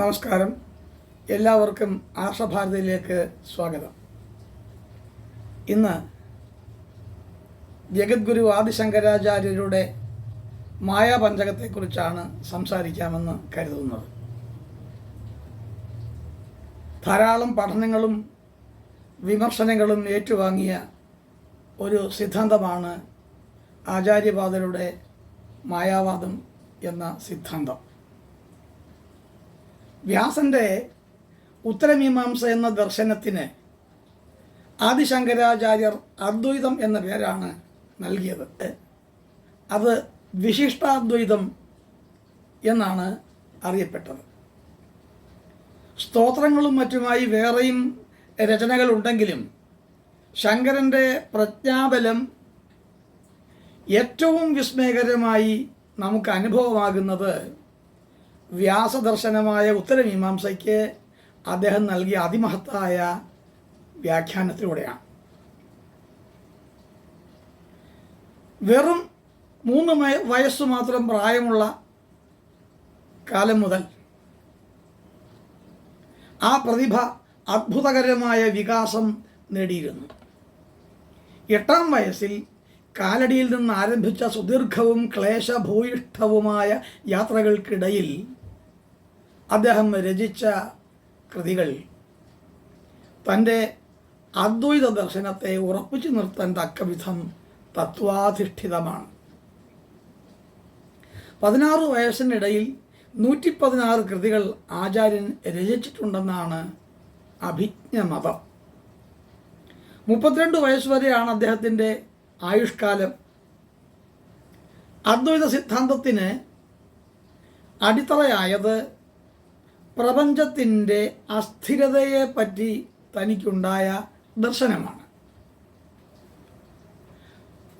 നമസ്കാരം. എല്ലാവർക്കും ആർഷഭാരതിയിലേക്ക് സ്വാഗതം. ഇന്ന് ജഗദ്ഗുരു ആദിശങ്കരാചാര്യരുടെ മായാപഞ്ചകത്തെക്കുറിച്ചാണ് സംസാരിക്കാമെന്ന് കരുതുന്നത്. ധാരാളം പഠനങ്ങളും വിമർശനങ്ങളും ഏറ്റുവാങ്ങിയ ഒരു സിദ്ധാന്തമാണ് ആചാര്യപാദരുടെ മായാവാദം എന്ന സിദ്ധാന്തം. വ്യാസന്റെ ഉത്തരമീമാംസ എന്ന ദർശനത്തിന് ആദിശങ്കരാചാര്യർ അദ്വൈതം എന്ന പേരാണ് നൽകിയത്. അത് വിശിഷ്ടാദ്വൈതം എന്നാണ് അറിയപ്പെട്ടത്. സ്തോത്രങ്ങളും മറ്റുമായി വേറെയും രചനകളുണ്ടെങ്കിലും ശങ്കരന്റെ പ്രജ്ഞാബലം ഏറ്റവും വിസ്മയകരമായി നമുക്ക് അനുഭവമാകുന്നത് വ്യാസദർശനമായ ഉത്തരമീമാംസയ്ക്ക് അദ്ദേഹം നൽകിയ അതിമഹത്തായ വ്യാഖ്യാനത്തിലൂടെയാണ്. വെറും മൂന്ന് വയസ്സ് മാത്രം പ്രായമുള്ള കാലം മുതൽ ആ പ്രതിഭ അത്ഭുതകരമായ വികാസം നേടിയിരുന്നു. എട്ടാം വയസ്സിൽ കാലടിയിൽ നിന്ന് ആരംഭിച്ച സുദീർഘവും ക്ലേശഭൂയിഷ്ഠവുമായ യാത്രകൾക്കിടയിൽ അദ്ദേഹം രചിച്ച കൃതികൾ തന്റെ അദ്വൈത ദർശനത്തെ ഉറപ്പിച്ചു നിർത്താൻ തക്ക വിധം തത്വാധിഷ്ഠിതമാണ്. പതിനാറ് വയസ്സിനിടയിൽ നൂറ്റി പതിനാറ് കൃതികൾ ആചാര്യൻ രചിച്ചിട്ടുണ്ടെന്നാണ് അഭിജ്ഞമതം. മുപ്പത്തിരണ്ട് വയസ്സ് വരെയാണ് അദ്ദേഹത്തിന്റെ ആയുഷ്കാലം. അദ്വൈത സിദ്ധാന്തത്തിന് അടിത്തറയായത് പ്രപഞ്ചത്തിന്റെ അസ്ഥിരതയെ പറ്റി തനിക്കുണ്ടായ ദർശനമാണ്.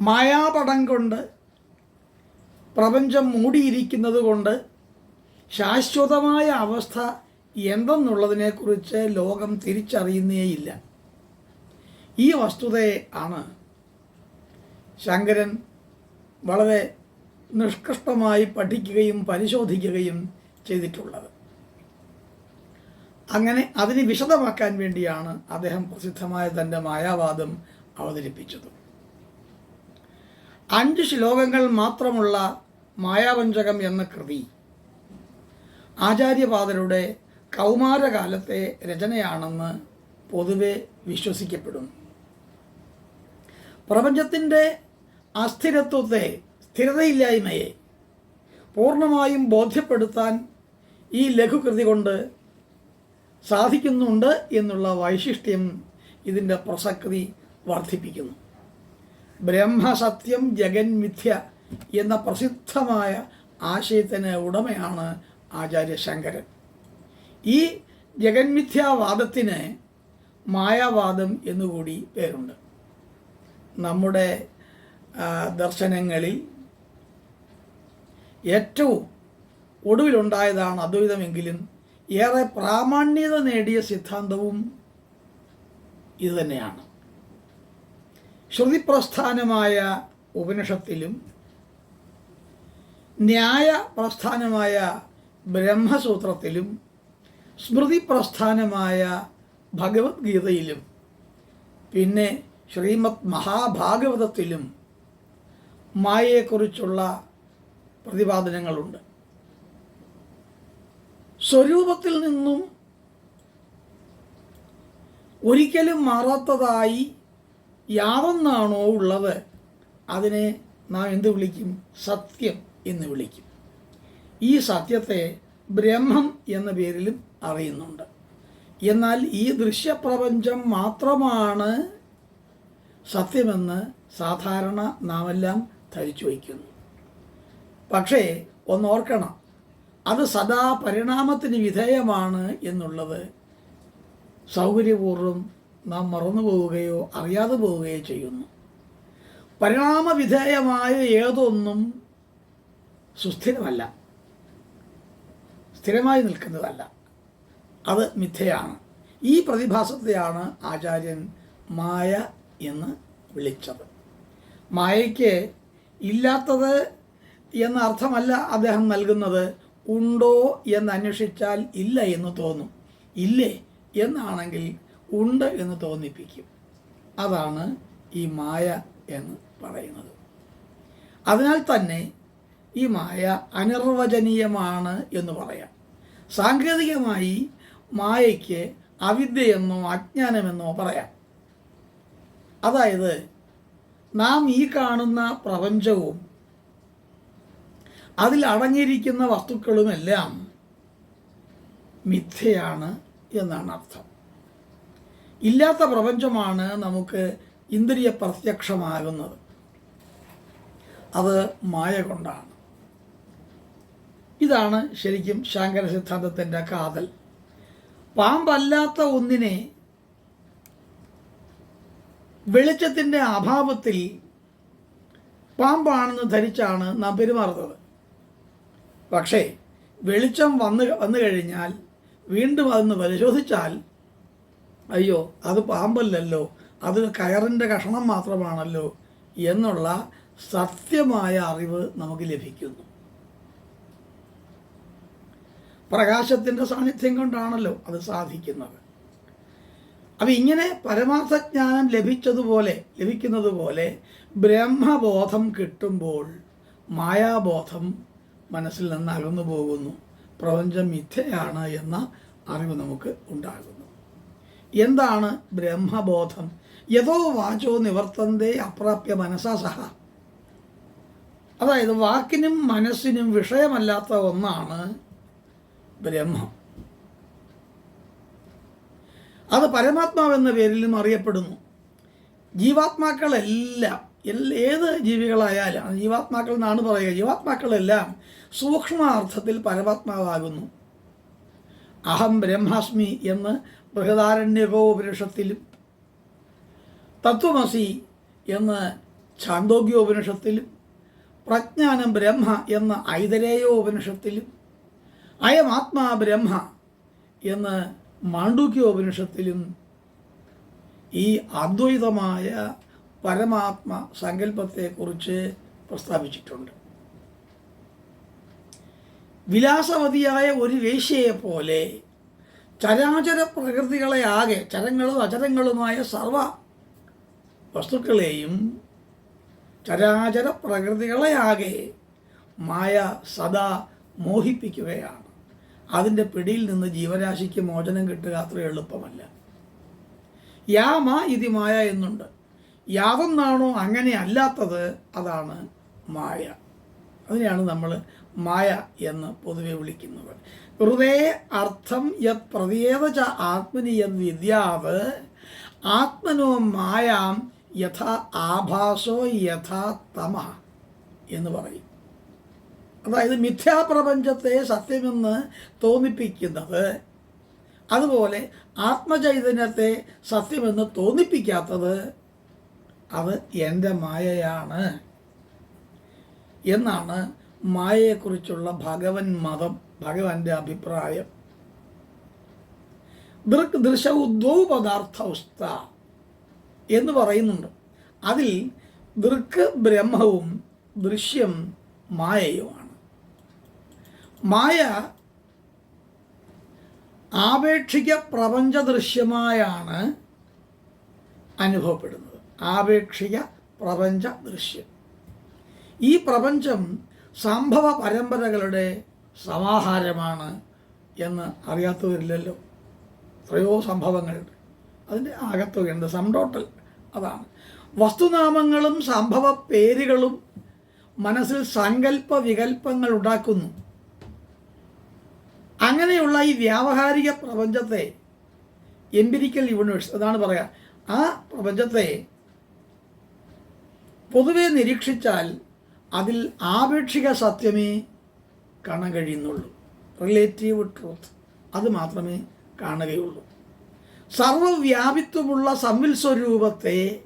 മായാപടം കൊണ്ട് പ്രപഞ്ചം മൂടിയിരിക്കുന്നത് കൊണ്ട് ശാശ്വതമായ അവസ്ഥ എന്തെന്നുള്ളതിനെക്കുറിച്ച് ലോകം തിരിച്ചറിയുന്നേയില്ല. ഈ വസ്തുതയെ ആണ് ശങ്കരൻ വളരെ നിഷ്കൃഷ്ടമായി പഠിക്കുകയും പരിശോധിക്കുകയും ചെയ്തിട്ടുള്ളത്. അങ്ങനെ അതിന് വിശദമാക്കാൻ വേണ്ടിയാണ് അദ്ദേഹം പ്രസിദ്ധമായ തന്റെ മായാവാദം അവതരിപ്പിച്ചത്. അഞ്ച് ശ്ലോകങ്ങൾ മാത്രമുള്ള മായാവഞ്ചകം എന്ന കൃതി ആചാര്യപാദരുടെ കൗമാരകാലത്തെ രചനയാണെന്ന് പൊതുവെ വിശ്വസിക്കപ്പെടുന്നു. പ്രപഞ്ചത്തിന്റെ അസ്ഥിരത്വത്തെ സ്ഥിരതയില്ലായ്മയെ പൂർണമായും ബോധ്യപ്പെടുത്താൻ ഈ ലഘുകൃതി കൊണ്ട് സാധിക്കുന്നുണ്ട് എന്നുള്ള വൈശിഷ്ട്യം ഇതിന്റെ പ്രസക്തി വർദ്ധിപ്പിക്കുന്നു. ബ്രഹ്മസത്യം ജഗന്മിഥ്യ എന്ന പ്രസിദ്ധമായ ആശയത്തിന് ഉടമയാണ് ആചാര്യ ശങ്കരൻ ഈ ജഗന്മിഥ്യാവാദത്തിന് മായാവാദം എന്നുകൂടി പേരുണ്ട്. നമ്മുടെ ദർശനങ്ങളിൽ ഏറ്റവും ഒടുവിലുണ്ടായതാണ് അദ്വൈതമെങ്കിലും ഏറെ പ്രാമാണ്യത നേടിയ സിദ്ധാന്തവും ഇതുതന്നെയാണ്. ശ്രുതിപ്രസ്ഥാനമായ ഉപനിഷത്തിലും ന്യായ പ്രസ്ഥാനമായ ബ്രഹ്മസൂത്രത്തിലും സ്മൃതി പ്രസ്ഥാനമായ ഭഗവത്ഗീതയിലും പിന്നെ ശ്രീമദ് മഹാഭാഗവതത്തിലും മായയെക്കുറിച്ചുള്ള പ്രതിപാദനങ്ങളുണ്ട്. സ്വരൂപത്തിൽ നിന്നും ഒരിക്കലും മാറാത്തതായി യാതൊന്നാണോ ഉള്ളത് അതിനെ നാം എന്ത് വിളിക്കും? സത്യം എന്ന് വിളിക്കും. ഈ സത്യത്തെ ബ്രഹ്മം എന്ന പേരിലും അറിയുന്നുണ്ട്. എന്നാൽ ഈ ദൃശ്യപ്രപഞ്ചം മാത്രമാണ് സത്യമെന്ന് സാധാരണ നാമെല്ലാം ധരിച്ചു വയ്ക്കുന്നു. പക്ഷേ ഒന്നോർക്കണം അത് സദാ പരിണാമത്തിന് വിധേയമാണ് എന്നുള്ളത് സൗകര്യപൂർവം നാം മറന്നു പോവുകയോ അറിയാതെ പോവുകയോ ചെയ്യുന്നു. പരിണാമവിധേയമായ ഏതൊന്നും സുസ്ഥിരമല്ല. സ്ഥിരമായി നിൽക്കുന്നതല്ല. അത് മിഥ്യയാണ്. ഈ പ്രതിഭാസത്തെയാണ് ആചാര്യൻ മായ എന്ന് വിളിച്ചത്. മായയ്ക്ക് ഇല്ലാത്തത് എന്ന അർത്ഥമല്ല അദ്ദേഹം നൽകുന്നത്. ഉണ്ടോ എന്ന് അന്വേഷിച്ചാൽ ഇല്ല എന്ന് തോന്നും. ഇല്ലേ എന്നാണെങ്കിൽ ഉണ്ട് എന്ന് തോന്നിപ്പിക്കും. അതാണ് ഈ മായ എന്ന് പറയുന്നത്. അതിനാൽ തന്നെ ഈ മായ അനിർവചനീയമാണ് എന്ന് പറയാം. സാങ്കേതികമായി മായയ്ക്ക് അവിദ്യയെന്നോ അജ്ഞാനമെന്നോ പറയാം. അതായത് നാം ഈ കാണുന്ന പ്രപഞ്ചവും അതിൽ അടങ്ങിയിരിക്കുന്ന വസ്തുക്കളുമെല്ലാം മിഥ്യയാണ് എന്നാണ് അർത്ഥം. ഇല്ലാത്ത പ്രപഞ്ചമാണ് നമുക്ക് ഇന്ദ്രിയ പ്രത്യക്ഷമാകുന്നത്. അത് മായ കൊണ്ടാണ്. ഇതാണ് ശരിക്കും ശാങ്കര സിദ്ധാന്തത്തിന്റെ കാതൽ. പാമ്പല്ലാത്ത ഒന്നിനെ വെളിച്ചത്തിന്റെ അഭാവത്തിൽ പാമ്പാണെന്ന് ധരിച്ചാണ് നാം പെരുമാറുന്നത്. പക്ഷേ വെളിച്ചം വന്ന് വന്നു കഴിഞ്ഞാൽ വീണ്ടും അതൊന്ന് പരിശോധിച്ചാൽ അയ്യോ അത് പാമ്പല്ലല്ലോ അത് കയറിന്റെ കഷണം മാത്രമാണല്ലോ എന്നുള്ള സത്യമായ അറിവ് നമുക്ക് ലഭിക്കുന്നു. പ്രകാശത്തിന്റെ സാന്നിധ്യം കൊണ്ടാണല്ലോ അത് സാധിക്കുന്നത്. അപ്പം ഇങ്ങനെ പരമാർത്ഥജ്ഞാനം ലഭിച്ചതുപോലെ ലഭിക്കുന്നത് പോലെ ബ്രഹ്മബോധം കിട്ടുമ്പോൾ മായാബോധം മനസ്സിൽ നിന്ന് അകന്നു പോകുന്നു. പ്രപഞ്ചം മിഥ്യയാണ് എന്ന അറിവ് നമുക്ക് ഉണ്ടാകുന്നു. എന്താണ് ബ്രഹ്മബോധം? യഥോ വാചോ നിവർത്തന്തേ അപ്രാപ്യ മനസ്സാ സഹ. അതായത് വാക്കിനും മനസ്സിനും വിഷയമല്ലാത്ത ഒന്നാണ് ബ്രഹ്മം. അത് പരമാത്മാവെന്ന പേരിലും അറിയപ്പെടുന്നു. ജീവാത്മാക്കളെല്ലാം ഏത് ജീവികളായാലും ജീവാത്മാക്കൾ എന്നാണ് പറയുക ജീവാത്മാക്കളെല്ലാം സൂക്ഷ്മാർത്ഥത്തിൽ പരമാത്മാവാകുന്നു. അഹം ബ്രഹ്മാസ്മി എന്ന് ബൃഹദാരണ്യകോപനിഷത്തിലും തത്വമസി എന്ന് ഛാന്തോഗ്യോപനിഷത്തിലും പ്രജ്ഞാനം ബ്രഹ്മ എന്ന ഐതരേയോപനിഷത്തിലും അയമാത്മാ ബ്രഹ്മ എന്ന് മാണ്ഡൂക്യോപനിഷത്തിലും ഈ അദ്വൈതമായ പരമാത്മ സങ്കല്പത്തെക്കുറിച്ച് പ്രസ്താവിച്ചിട്ടുണ്ട്. വിലാസവതിയായ ഒരു വേശ്യയെ പോലെ ചരാചര പ്രകൃതികളെ ആകെ ചരങ്ങളും അചരങ്ങളുമായ സർവ വസ്തുക്കളെയും ചരാചര പ്രകൃതികളെ ആകെ മായ സദാ മോഹിപ്പിക്കുകയാണ്. അതിന്റെ പിടിയിൽ നിന്ന് ജീവരാശിക്ക് മോചനം കിട്ടുക അത്ര എളുപ്പമല്ല. യാമ ഇതി മായ എന്നുണ്ട്. യാതൊന്നാണോ അങ്ങനെ അല്ലാത്തത് അതാണ് മായ. അതിനെയാണ് നമ്മൾ മായ എന്ന് പൊതുവെ വിളിക്കുന്നത്. വെറുതെ അർത്ഥം യത് പ്രതീയത ച ആത്മനി യത് വിദ്യാവ് ആത്മനോ മായാം യഥാ ആഭാസോ യഥാ തമ എന്ന് പറയും. അതായത് മിഥ്യാപ്രപഞ്ചത്തെ സത്യമെന്ന് തോന്നിപ്പിക്കുന്നത് അതുപോലെ ആത്മചൈതന്യത്തെ സത്യമെന്ന് തോന്നിപ്പിക്കാത്തത് അത് എന്റെ മായയാണ് എന്നാണ് മായയെക്കുറിച്ചുള്ള ഭഗവൻ മതം ഭഗവാന്റെ അഭിപ്രായം. ദൃക് ദൃശൗദ്വൗ പദാർത്ഥവസ്ഥ എന്ന് പറയുന്നുണ്ട്. അതിൽ ദൃക്ക് ബ്രഹ്മവും ദൃശ്യം മായയുമാണ്. മായ ആപേക്ഷിക പ്രപഞ്ച ദൃശ്യമായാണ് അനുഭവപ്പെടുന്നത്. ആപേക്ഷിക പ്രപഞ്ച ദൃശ്യം. ഈ പ്രപഞ്ചം സംഭവ പരമ്പരകളുടെ സമാഹാരമാണ് എന്ന് അറിയാത്തവരില്ലല്ലോ. എത്രയോ സംഭവങ്ങളുണ്ട്. അതിന്റെ ആകത്തുകയുണ്ട്. സം ടോട്ടൽ അതാണ്. വസ്തുനാമങ്ങളും സംഭവ പേരുകളും മനസ്സിൽ സങ്കല്പ വികല്പങ്ങൾ ഉണ്ടാക്കുന്നു. അങ്ങനെയുള്ള ഈ വ്യാവഹാരിക പ്രപഞ്ചത്തെ എംപിരിക്കൽ യൂണിവേഴ്സ് അതാണ് പറയുക ആ പ്രപഞ്ചത്തെ പൊതുവെ നിരീക്ഷിച്ചാൽ അതിൽ ആപേക്ഷിക സത്യമേ കാണാൻ കഴിയുന്നുള്ളൂ. റിലേറ്റീവ് ട്രൂത്ത് അത് മാത്രമേ കാണുകയുള്ളൂ. സർവവ്യാപിത്വമുള്ള സംവിൽ സ്വരൂപത്തെ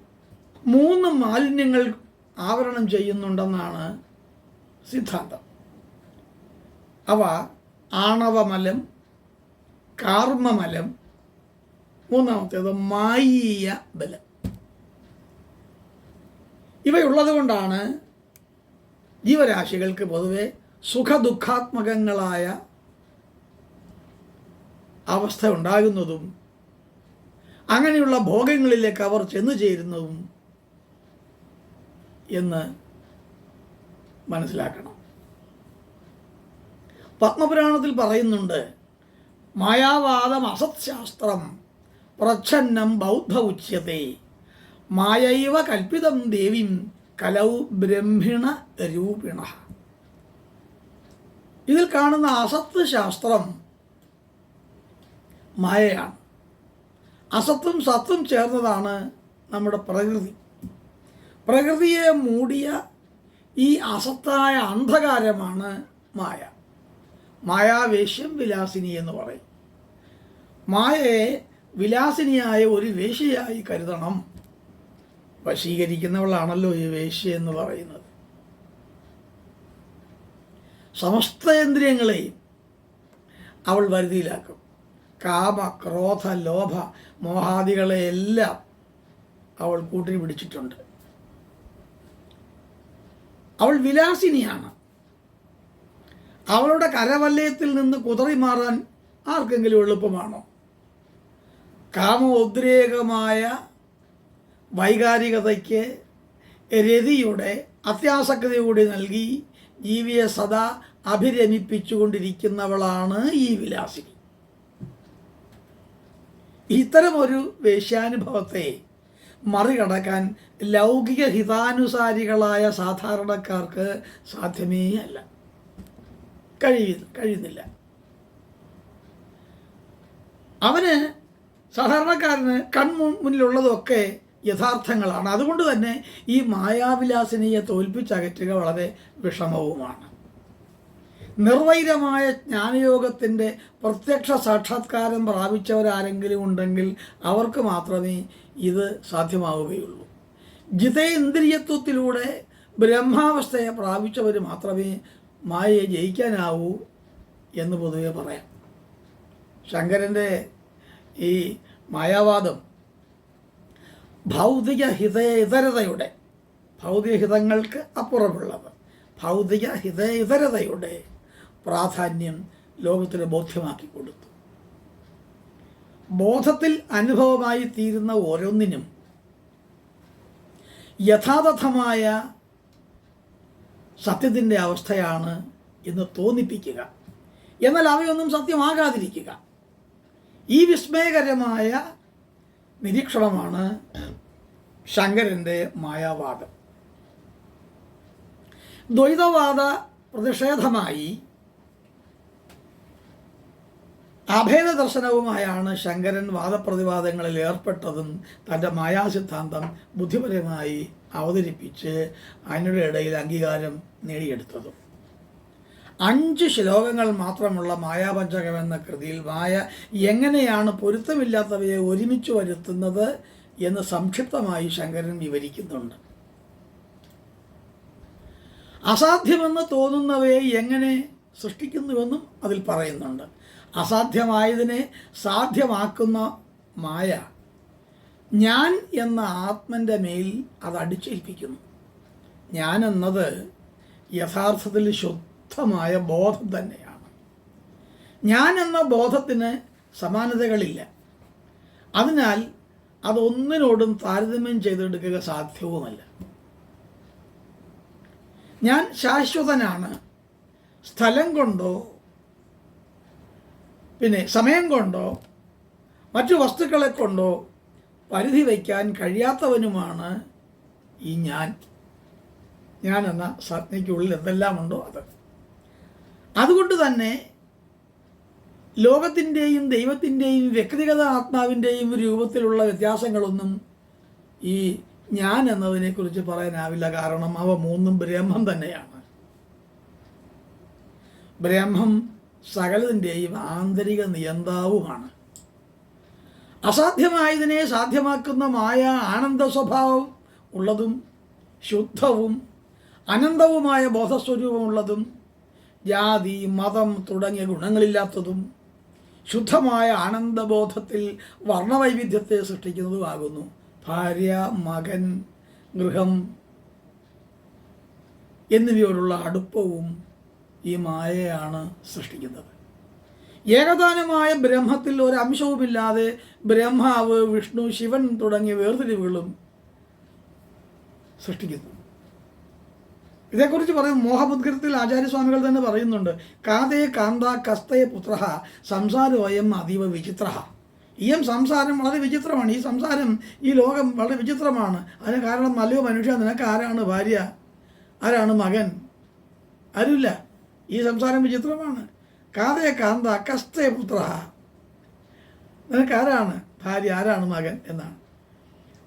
മൂന്ന് മാലിന്യങ്ങൾ ആവരണം ചെയ്യുന്നുണ്ടെന്നാണ് സിദ്ധാന്തം. അവ ആണവമലം കാർമ്മമലം മൂന്നാമത്തേത് മായീയ ബലം. ഇവയുള്ളത് കൊണ്ടാണ് ജീവരാശികൾക്ക് പൊതുവെ സുഖദുഃഖാത്മകങ്ങളായ അവസ്ഥ ഉണ്ടാകുന്നതും അങ്ങനെയുള്ള ഭോഗങ്ങളിലേക്ക് അവർ ചെന്നു ചേരുന്നതും എന്ന് മനസ്സിലാക്കണം. പത്മപുരാണത്തിൽ പറയുന്നുണ്ട് മായാവാദം അസത്ശാസ്ത്രം പ്രച്ഛന്നം ബൗദ്ധ ഉച്യത്തെ മായൈവ കൽപ്പിതം ദേവീം കലൗ ബ്രഹ്മിണ രൂപിണ. ഇതിൽ കാണുന്ന അസത്ത് ശാസ്ത്രം മായയാണ്. അസത്തും സത്തും ചേർന്നതാണ് നമ്മുടെ പ്രകൃതി. പ്രകൃതിയെ മൂടിയ ഈ അസത്തായ അന്ധകാരമാണ് മായ. മായാവേശ്യം വിലാസിനി എന്ന് പറയും. മായയെ വിലാസിനിയായ ഒരു വേശ്യയായി കരുതണം. വശീകരിക്കുന്നവളാണല്ലോ ഈ വേശ്യ എന്ന് പറയുന്നത്. സമസ്തേന്ദ്രിയങ്ങളെയും അവൾ വരുതിയിലാക്കും. കാമ ക്രോധ ലോഭ മോഹാദികളെയെല്ലാം അവൾ കൂട്ടിന് പിടിച്ചിട്ടുണ്ട്. അവൾ വിലാസിനിയാണ്. അവളുടെ കരവല്ലയത്തിൽ നിന്ന് കുതറി മാറാൻ ആർക്കെങ്കിലും എളുപ്പമാണോ? കാമോദ്രേകമായ വൈകാരികതയ്ക്ക് രതിയുടെ അത്യാസക്തിയോടെ നൽകി ജീവിയെ സദാ അഭിരമിപ്പിച്ചുകൊണ്ടിരിക്കുന്നവളാണ് ഈ വിലാസിനി. ഇത്തരമൊരു വേശ്യാനുഭവത്തെ മറികടക്കാൻ ലൗകിക ഹിതാനുസാരികളായ സാധാരണക്കാർക്ക് സാധ്യമേ അല്ല. കഴിയ കഴിയുന്നില്ല. അവന് സാധാരണക്കാരന് കൺമുൻ മുന്നിലുള്ളതൊക്കെ യഥാർത്ഥങ്ങളാണ്. അതുകൊണ്ട് തന്നെ ഈ മായാവിലാസിനിയെ തോൽപ്പിച്ചകറ്റുക വളരെ വിഷമവുമാണ്. നിർവൈരമായ ജ്ഞാനയോഗത്തിന്റെ പ്രത്യക്ഷ സാക്ഷാത്കാരം പ്രാപിച്ചവരാരെങ്കിലും ഉണ്ടെങ്കിൽ അവർക്ക് മാത്രമേ ഇത് സാധ്യമാവുകയുള്ളൂ. ജിതേന്ദ്രിയത്വത്തിലൂടെ ബ്രഹ്മാവസ്ഥയെ പ്രാപിച്ചവർ മാത്രമേ മായയെ ജയിക്കാനാവൂ എന്ന് പൊതുവെ പറയാം. ശങ്കരന്റെ ഈ മായാവാദം ഭൗതിക ഹിതേതരതയുടെ ഭൗതിക ഹിതങ്ങൾക്ക് അപ്പുറമുള്ളത്. ഭൗതിക ഹിതേതരതയുടെ പ്രാധാന്യം ലോകത്തിന് ബോധ്യമാക്കി കൊടുത്തു. ബോധത്തിൽ അനുഭവമായി തീരുന്ന ഓരോന്നിനും യഥാതഥമായ സത്യത്തിന്റെ അവസ്ഥയാണ് എന്ന് തോന്നിപ്പിക്കുക. എന്നാൽ അവയൊന്നും സത്യമാകാതിരിക്കുക. ഈ വിസ്മയകരമായ നിരീക്ഷണമാണ് ശങ്കരന്റെ മായാവാദം. ദ്വൈതവാദ പ്രതിഷേധമായി അഭേദ ദർശനവുമായാണ് ശങ്കരൻ വാദപ്രതിവാദങ്ങളിൽ ഏർപ്പെട്ടതും തന്റെ മായാസിദ്ധാന്തം ബുദ്ധിപരമായി അവതരിപ്പിച്ച് അതിനുടെ ഇടയിൽ അംഗീകാരം നേടിയെടുത്തതും. അഞ്ച് ശ്ലോകങ്ങൾ മാത്രമുള്ള മായാപഞ്ചകം എന്ന കൃതിയിൽ മായ എങ്ങനെയാണ് പൊരുത്തമില്ലാത്തവയെ ഒരുമിച്ച് വരുത്തുന്നത് എന്ന് സംക്ഷിപ്തമായി ശങ്കരൻ വിവരിക്കുന്നുണ്ട്. അസാധ്യമെന്ന് തോന്നുന്നവയെ എങ്ങനെ സൃഷ്ടിക്കുന്നുവെന്നും അതിൽ പറയുന്നുണ്ട്. അസാധ്യമായതിനെ സാധ്യമാക്കുന്ന മായ ഞാൻ എന്ന ആത്മന്റെ മേൽ അത് അടിച്ചേൽപ്പിക്കുന്നു. ഞാൻ എന്നത് യഥാർത്ഥത്തിൽ ശുദ്ധമായ ബോധം തന്നെയാണ്. ഞാൻ എന്ന ബോധത്തിന് സമാനതകളില്ല. അതിനാൽ അതൊന്നിനോടും താരതമ്യം ചെയ്തെടുക്കുക സാധ്യവുമല്ല. ഞാൻ ശാശ്വതനാണ്. സ്ഥലം കൊണ്ടോ പിന്നെ സമയം കൊണ്ടോ മറ്റു വസ്തുക്കളെ കൊണ്ടോ പരിധി വയ്ക്കാൻ കഴിയാത്തവനുമാണ് ഈ ഞാൻ. ഞാൻ എന്ന സംജ്ഞയ്ക്കുള്ളിൽ എന്തെല്ലാമുണ്ടോ അത്. അതുകൊണ്ട് തന്നെ ലോകത്തിന്റെയും ദൈവത്തിന്റെയും വ്യക്തിഗത ആത്മാവിന്റെയും രൂപത്തിലുള്ള വ്യത്യാസങ്ങളൊന്നും ഈ ഞാൻ എന്നതിനെക്കുറിച്ച് പറയാനാവില്ല. കാരണം അവ മൂന്നും ബ്രഹ്മം തന്നെയാണ്. ബ്രഹ്മം സകലതിന്റെയും ആന്തരിക നിയന്താവുമാണ്. അസാധ്യമായതിനെ സാധ്യമാക്കുന്ന മായ ആനന്ദ സ്വഭാവം ഉള്ളതും ശുദ്ധവും അനന്തവുമായ ബോധസ്വരൂപമുള്ളതും ജാതി മതം തുടങ്ങിയ ഗുണങ്ങളില്ലാത്തതും ശുദ്ധമായ ആനന്ദബോധത്തിൽ വർണവൈവിധ്യത്തെ സൃഷ്ടിക്കുന്നതുമാകുന്നു. ഭാര്യ മകൻ ഗൃഹം എന്നിവയോടുള്ള അടുപ്പവും ഈ മായയാണ് സൃഷ്ടിക്കുന്നത്. ഏകദാനമായ ബ്രഹ്മത്തിൽ ഒരംശവുമില്ലാതെ ബ്രഹ്മാവ് വിഷ്ണു ശിവൻ തുടങ്ങിയ വേർതിരിവുകളും സൃഷ്ടിക്കുന്നു. ഇതേക്കുറിച്ച് പറയും മോഹബുദ്ഗ്രഹത്തിൽ ആചാര്യസ്വാമികൾ തന്നെ പറയുന്നുണ്ട് കാതേ കാന്ത കസ്തയ പുത്ര സംസാരോയം അതീവ വിചിത്ര. ഇയം സംസാരം വളരെ വിചിത്രമാണ്. ഈ സംസാരം ഈ ലോകം വളരെ വിചിത്രമാണ്. അതിന് കാരണം നല്ലയോ മനുഷ്യ നിനക്ക് ആരാണ് ഭാര്യ? ആരാണ് മകൻ? ആരുമില്ല. ഈ സംസാരം വിചിത്രമാണ്. കാതേ കാന്ത കസ്തയ പുത്ര. നിനക്ക് ആരാണ്? ഭാര്യ ആരാണ് മകൻ? എന്നാണ്.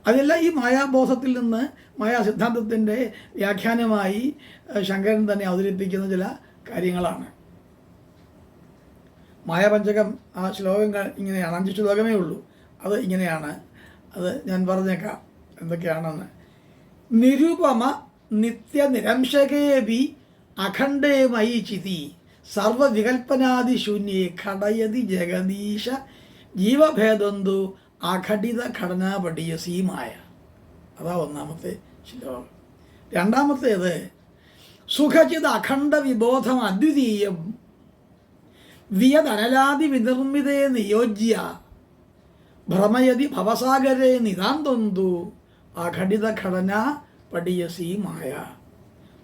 അതെല്ലാം ഈ മായാബോധത്തിൽ നിന്ന് മായാ സിദ്ധാന്തത്തിന്റെ വ്യാഖ്യാനമായി ശങ്കരൻ തന്നെ അവതരിപ്പിക്കുന്ന ചില കാര്യങ്ങളാണ്. മായാപഞ്ചകം ആ ശ്ലോകങ്ങൾ ഇങ്ങനെയാണ് അഞ്ച് ശ്ലോകമേ ഉള്ളൂ. അത് ഇങ്ങനെയാണ്. അത് ഞാൻ പറഞ്ഞേക്കാം എന്തൊക്കെയാണെന്ന്. നിരുപമ നിത്യ നിരംശകേപി അഖണ്ഡേ മയി ചിതി സർവവികൽപ്പനാദിശൂന്യേ ഘടയതി ജഗദീശ ജീവഭേദന്തു അഘടിത ഘടനാപടിയസീമായ. അതാ ഒന്നാമത്തെ ശ്ലോകം. രണ്ടാമത്തേത് സുഖചിത് അഖണ്ഡ വിബോധം അദ്വിതീയം. വിയതനലാതി വിനിർമ്മിതേ നിയോജ്യ. ഭ്രമയതി ഭവസാഗരെ നിതാന്തന്തു. അഘടിത ഘടന പടിയസി മായ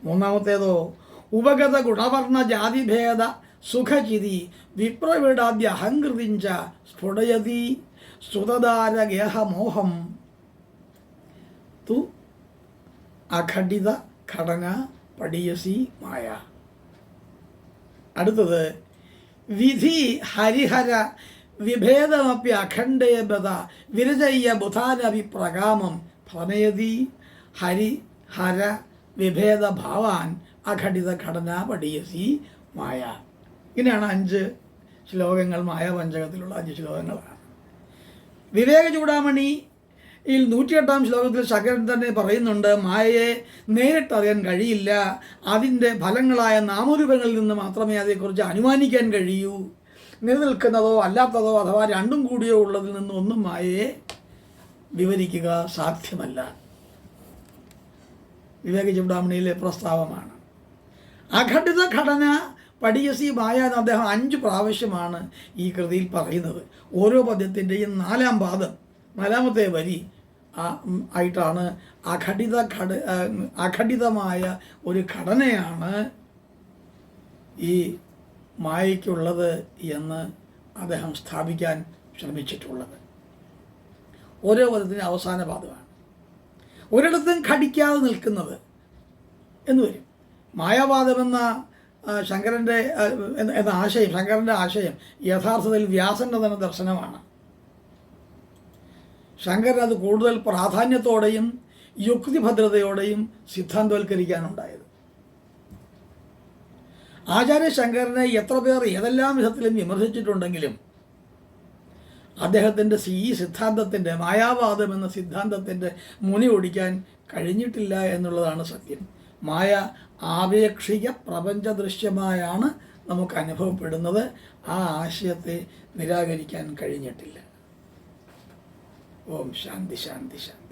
മൂന്നാമത്തേതോ ഉപഗത ഗുണവർണ ജാതിഭേദ സുഖചിതി വിപ്രവിടാദ്യ അഹങ്കൃതിഞ്ച സ്ഫുടയതി. സുതദാര ഗേഹമോഹം തു അഘടിത ഘടന പടിയസി മായ. അടുത്തത് വിധി ഹരിഹര വിഭേദമപ്പി അഖണ്ഡേബത വിരചയ്യ ബുധാനപി പ്രകാമം ഭ്രമയതി ഹരി ഹര വിഭേദ ഭാവാൻ അഘടിത ഘടന പടിയസി മായ. ഇങ്ങനെയാണ് അഞ്ച് ശ്ലോകങ്ങൾ മായാപഞ്ചകത്തിലുള്ള അഞ്ച് ശ്ലോകങ്ങളാണ്. വിവേക ചൂടാമണി ഈ നൂറ്റിയെട്ടാം ശ്ലോകത്തിൽ ശങ്കരൻ തന്നെ പറയുന്നുണ്ട് മായയെ നേരിട്ടറിയാൻ കഴിയില്ല. അതിന്റെ ഫലങ്ങളായ നാമരൂപങ്ങളിൽ നിന്ന് മാത്രമേ അതേക്കുറിച്ച് അനുമാനിക്കാൻ കഴിയൂ. നിലനിൽക്കുന്നതോ അല്ലാത്തതോ അഥവാ രണ്ടും കൂടിയോ ഉള്ളതിൽ നിന്ന് ഒന്നും മായയെ വിവരിക്കുക സാധ്യമല്ല. വിവേക ചൂടാമണിയിലെ പ്രസ്താവമാണ്. അഘടിത ഘടന പടിയസി ബായ എന്ന് അദ്ദേഹം അഞ്ച് പ്രാവശ്യമാണ് ഈ കൃതിയിൽ പറയുന്നത്. ഓരോ പദ്യത്തിന്റെയും നാലാം പാദം നാലാമത്തെ വരി ആയിട്ടാണ് അഘടിത ഘട അഘടിതമായ ഒരു ഘടനയാണ് ഈ മായയ്ക്കുള്ളത് എന്ന് അദ്ദേഹം സ്ഥാപിക്കാൻ ശ്രമിച്ചിട്ടുള്ളത്. ഓരോ പദത്തിന്റെ അവസാന പാദമാണ്. ഒരിടത്തും ഘടിക്കാതെ നിൽക്കുന്നത് എന്ന് വരും. മായാവാദമെന്ന ശങ്കരന്റെ എന്ന ആശയം ശങ്കരന്റെ ആശയം യഥാർത്ഥത്തിൽ വ്യാസന്റെ തന്നെ ദർശനമാണ്. ശങ്കരൻ അത് കൂടുതൽ പ്രാധാന്യത്തോടെയും യുക്തിഭദ്രതയോടെയും സിദ്ധാന്തവൽക്കരിക്കാനുണ്ടായത്. ആചാര്യ ശങ്കരനെ എത്ര പേർ ഏതെല്ലാം വിധത്തിലും വിമർശിച്ചിട്ടുണ്ടെങ്കിലും അദ്ദേഹത്തിന്റെ ഈ സിദ്ധാന്തത്തിന്റെ മായാവാദം എന്ന സിദ്ധാന്തത്തിന്റെ മുനി ഓടിക്കാൻ കഴിഞ്ഞിട്ടില്ല എന്നുള്ളതാണ് സത്യം. മായ ആപേക്ഷിക പ്രപഞ്ച ദൃശ്യമായാണ് നമുക്ക് അനുഭവപ്പെടുന്നത്. ആ ആശയത്തെ നിരാകരിക്കാൻ കഴിഞ്ഞിട്ടില്ല. ഓം ശാന്തി ശാന്തി ശാന്തി.